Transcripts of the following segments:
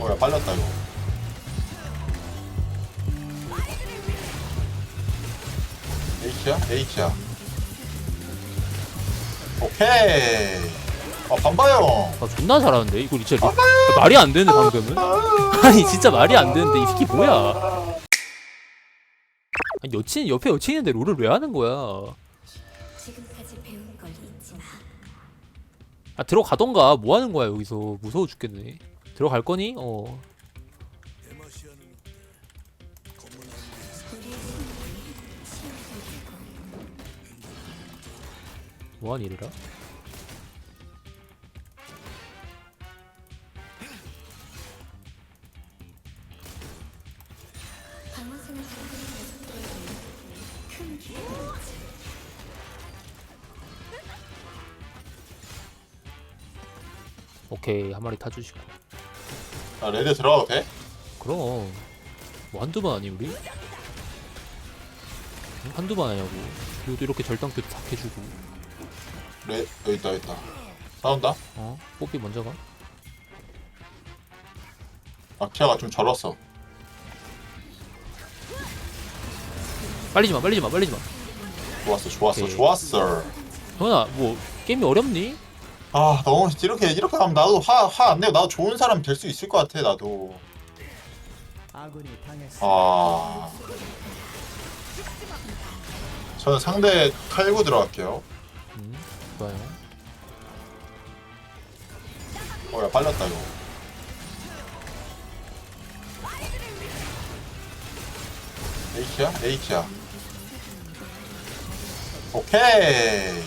어야 빨렸다 이거. H야? H야. 오케이. 아 반바요 아 존나 잘하는데? 이거 진짜 리... 말이 안 되는데 방금은? 아니 진짜 말이 안 되는데 이 새끼 뭐야? 아니 여친 옆에 여친 있는데 롤을 왜 하는 거야? 지금까지 배운 걸 잊지 마. 아 들어가던가. 뭐 하는 거야 여기서? 무서워 죽겠네 들어갈 거니? 어 기회가 있지. 오케이 한 마리 타주시고 아 레드 들어가도 돼? 그럼 뭐 한두 번 아니 우리? 응? 한두 번 아니냐고 이것도 이렇게 절단교도 다 해주고 레 여기 있다 여기 있다 싸운다? 어? 뽀삐 먼저 가? 아키아가 좀 절었어 빨리지 마 빨리지 마 빨리지 마 좋았어 좋았어 오케이. 좋았어 형아 뭐 게임이 어렵니? 아 너무 이렇게 이렇게 하면 나도 화 화 안 내고 나도 좋은 사람 될 수 있을 것 같아 나도. 아군이 당했습니다. 아. 저는 상대 탈구 들어갈게요. 음 좋아요. 어야 빨렸다 이거. H야? H야. 오케이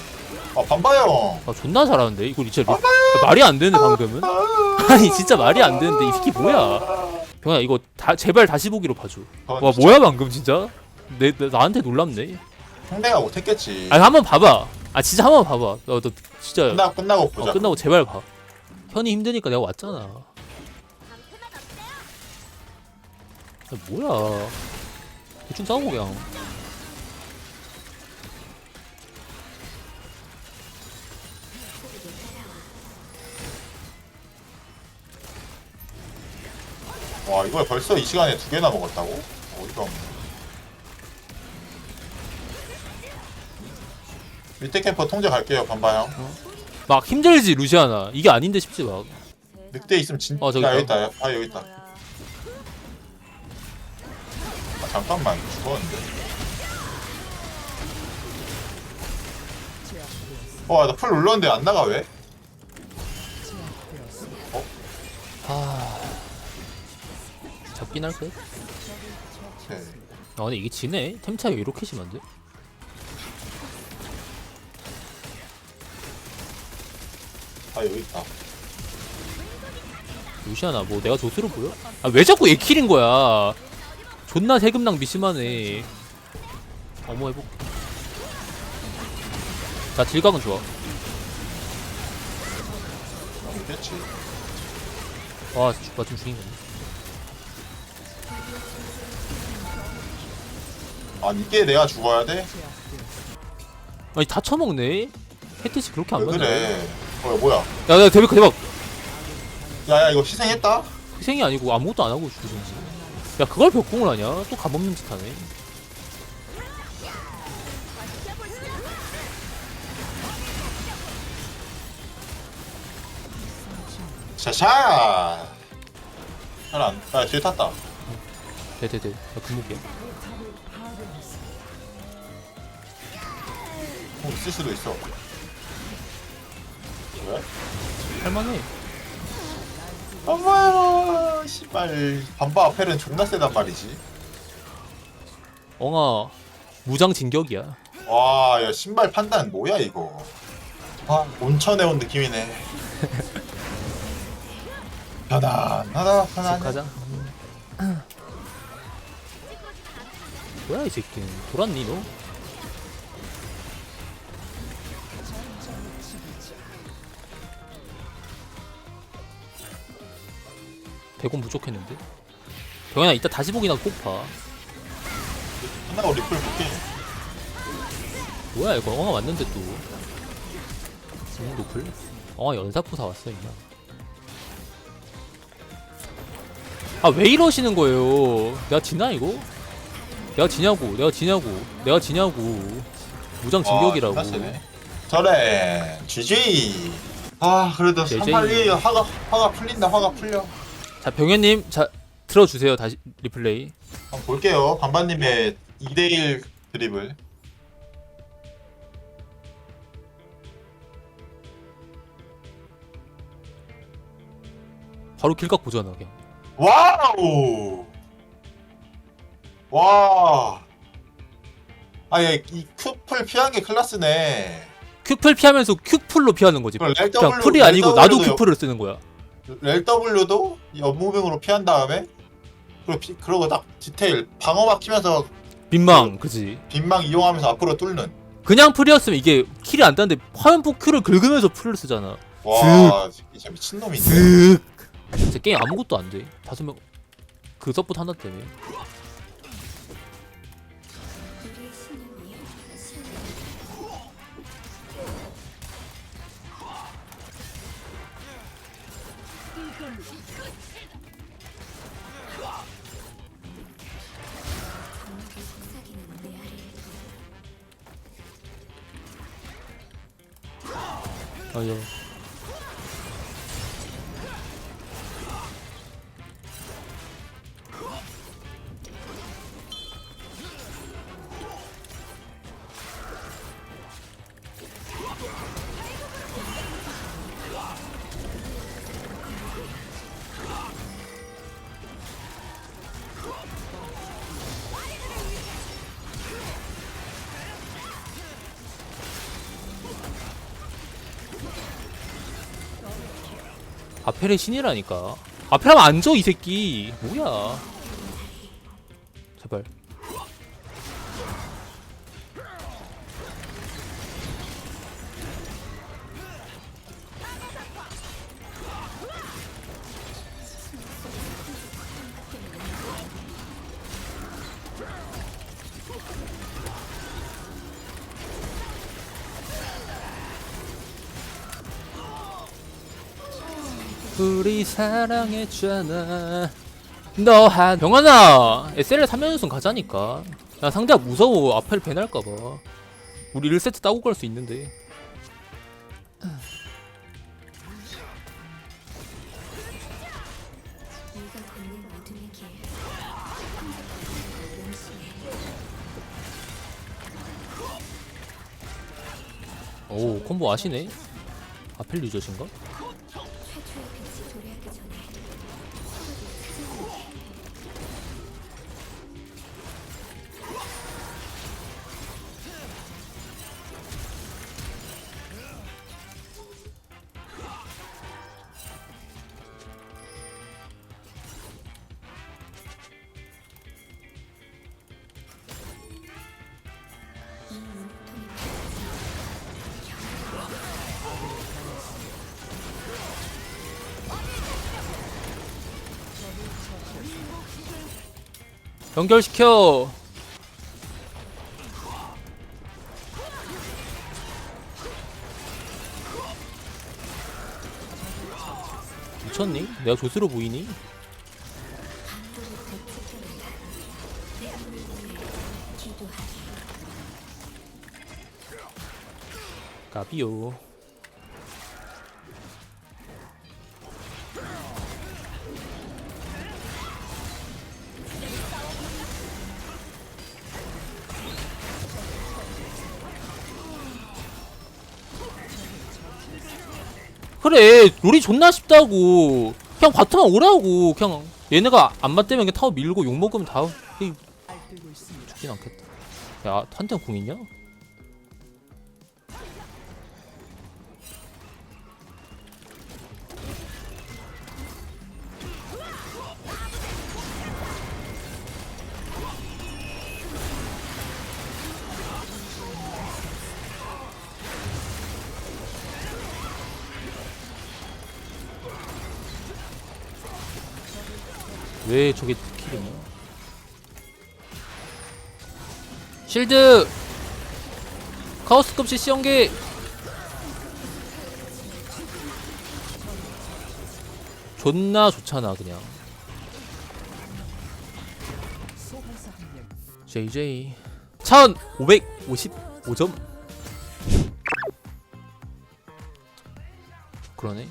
아 반바요 아 존나 잘하는데? 이거 진짜 리... 말이 안 되는데 방금은? 아니 진짜 말이 안 되는데 이 새끼 뭐야? 병아 이거 다 제발 다시 보기로 봐줘. 와 뭐야 방금 진짜? 내, 내 나한테 놀랍네. 상대가 못했겠지. 아니 한번 봐봐. 아 진짜 한번 봐봐. 너, 너 진짜 끝나, 끝나고 보자. 어, 끝나고 제발 봐. 현이 힘드니까 내가 왔잖아. 아, 뭐야. 대충 싸우고 그냥 와 이걸 벌써 이 시간에 두 개나 먹었다고? 어이가 없네. 밑에 캠퍼 통제 갈게요 반바형. 막 힘들지 루시아나. 이게 아닌데 싶지 막. 늑대 있으면 진짜 어, 저기 여기 있다. 아 여기 있다. 아, 잠깐만. 죽었는데. 와나 풀 눌렀는데 안 나가 왜? 잡긴 할듯 오케이. 아 근데 이게 지네? 템 차이가 이렇게 심한데? 아 여기 있다. 루시아나 뭐 내가 조수로 보여? 아 왜 자꾸 얘킬인 거야? 존나 세금 낭비 심하네. 어머 해볼게 자 질각은 좋아. 있겠지. 와 죽바 좀 죽인 거네 아 이게 내가 죽어야 돼? 아니 다 처먹네? 헤티시 그렇게 안왜 맞네. 그래 어 뭐야? 야 야 대박 대박. 야야 이거 희생했다? 희생이 아니고 아무것도 안 하고 죽이지. 야 그걸 벽공을 하냐? 또 감없는 짓 하네. 샤샤! 잘안 아 뒤에 탔다. 대대대 야 금목이야 어, 있을 수도 있어. 왜? 할만해 엄마야 씨발. 반바 앞에는 존나 세단 말이지. 엉아 무장 진격이야. 와 야 신발 판단 뭐야 이거. 아 온천에 온 느낌이네. 편안하다 편안해 가자. 뭐야 이 새끼는 돌았니 너? 대곤 부족했는데? 병현아 이따 다시 보기나 꼭봐 끝나고 리플 볼게 뭐야 이거 엉아 왔는데 또 너무 높을? 엉아 연사포 사왔어 임마 아왜 이러시는 거예요 내가 지나 이거? 내가 지냐고 내가 지냐고 내가 지냐고 무장 진격이라고 아, 진짜 세네. 저래 GG 아 그래도 JJ. 382 화가 화가 풀린다 화가 풀려 자 병현님 자 들어주세요 다시 리플레이. 한번 볼게요. 반반님의 2대1 드리블. 바로 길각 보잖아 그냥. 와우! 와. 아 예 이 큐플 피한 게 클라스네. 큐플 피하면서 큐플로 피하는 거지. 렐 그냥 W, 풀이 아니고 렐 나도 W도 큐플을 쓰는 거야 렐 W도 연무빙으로 피한 다음에 그리고 피, 그러고 딱 디테일 방어 막히면서 빈망 그지? 빈망 이용하면서 앞으로 뚫는. 그냥 풀이었으면 이게 킬이 안 따는데 화염포 큐를 긁으면서 풀을 쓰잖아. 와 진짜 미친놈인데 슥. 진짜 게임 아무것도 안돼. 다섯 명그 서포트 하나 때문에 아펠의 신이라니까. 아펠 하면 안져 이 새끼. 뭐야 우리 사랑했잖아. 너한 병환아 SLL 3연승 가자니까. 나 상대가 무서워. 아펠 배날까봐. 우리 1세트 따고 갈 수 있는데. 오 콤보 아시네? 아펠 유저신가? 연결시켜 미쳤니? 내가 조스로 보이니? 까비요 그래 롤이 존나 쉽다고 그냥 바텀만 오라고 그냥 얘네가 안 맞대면 그냥 타워 밀고 욕먹으면 다. 죽진 않겠다 야 한텐 궁 있냐? 왜 저게 킬이냐? 실드! 카오스급 CC 연계! 존나 좋잖아 그냥 JJ 1555점 그러네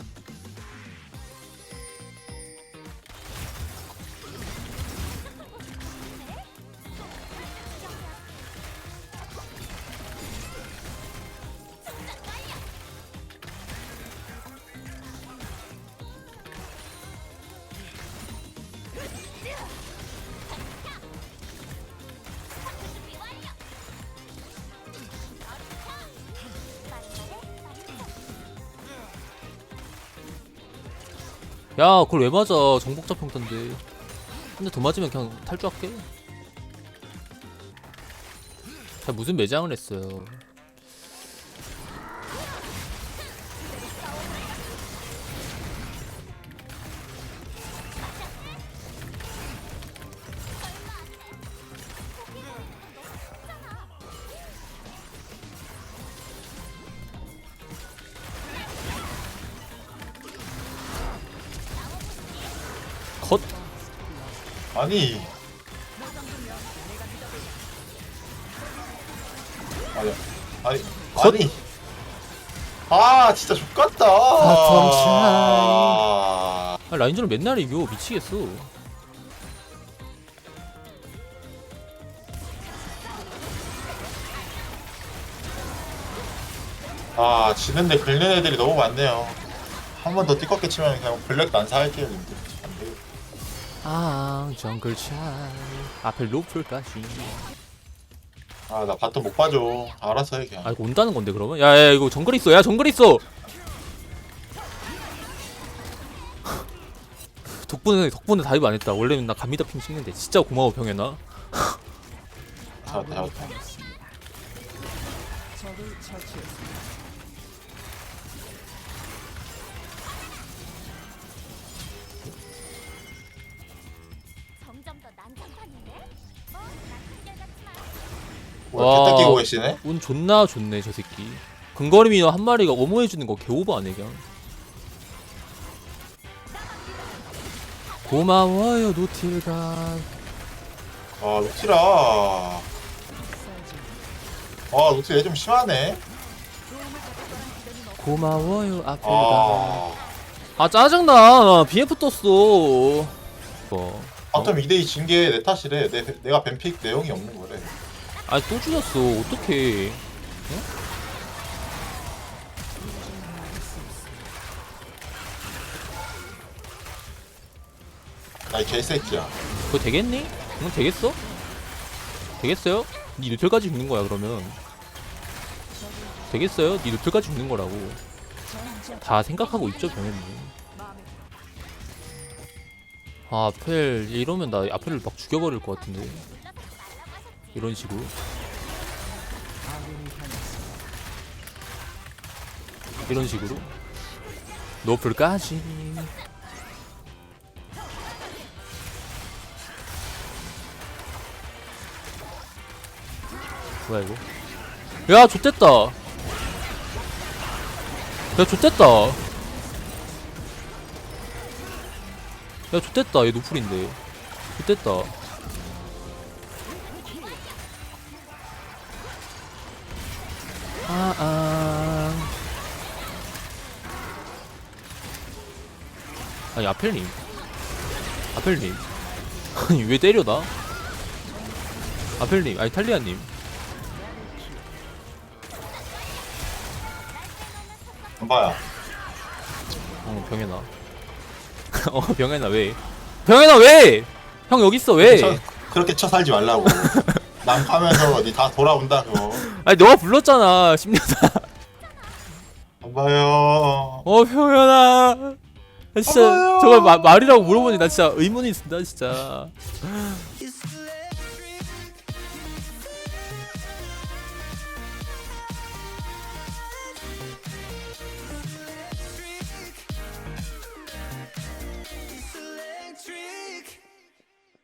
야 그걸 왜 맞아? 정복자 평탄데. 근데 더 맞으면 그냥 탈주할게. 자 무슨 매장을 했어요 아니. 아니 아니 컷. 아니. 아 진짜 족같다. 아, 아, 라인전을 맨날 이겨. 미치겠어. 아 지는데 긁는 애들이 너무 많네요. 한 번 더 띠껍게 치면 그냥 블랙 난사할게요 님들. 아 정글 차이. 앞에 로플까지. 아 나 바텀 못 봐줘. 알아서 해 그냥. 아 이거 온다는 건데 그러면? 야야 이거 정글 있어. 야 정글 있어! 덕분에 덕분에 다이브 안 했다. 원래는 나 감미다 핑 찍는데. 진짜 고마워 병현아. 잡았다. 적을 처치했습니다. 와. 개딱 끼고 계시네? 운 존나 좋네 저 새끼. 근거리 미녀 한 마리가 어머해주는 거 개오버 아네 그냥? 고마워요 노틸가. 아 노티라 아 노티 얘 좀 심하네. 고마워요 아펠가. 아. 아 짜증나. BF 떴어. 뭐. 바텀 2대2 진 게 내 탓이래. 내, 내가 뱀픽 내용이 없는 아또 죽였어 어떡해 나이 개새끼야 그거 되겠니? 응 되겠어? 되겠어요? 니 노틀까지 죽는 거야 그러면 되겠어요? 니 노틀까지 죽는 거라고 다 생각하고 있죠 병현님 아 아펠 얘 이러면 나 아펠을 막 죽여버릴 것 같은데 이런 식으로. 이런 식으로. 노플까지 뭐야 이거? 야 좋댔다. 야 좋댔다. 야 좋댔다. 얘 노플인데. 좋댔다 아니 아펠님. 아펠님. 아니 왜 때려 나 아펠님 아니 탈리아님. 안봐야 어 병현아 어 병현아 왜? 병현아 왜? 형 여기 있어 왜? 쳐, 그렇게 쳐 살지 말라고. 남 가면서 니다 돌아온다 그거 아니 너가 불렀잖아 10년사. 안봐요. 어 병현아 나 진짜 어머요. 저걸 마, 말이라고 물어보니 나 진짜 의문이 있습니다 진짜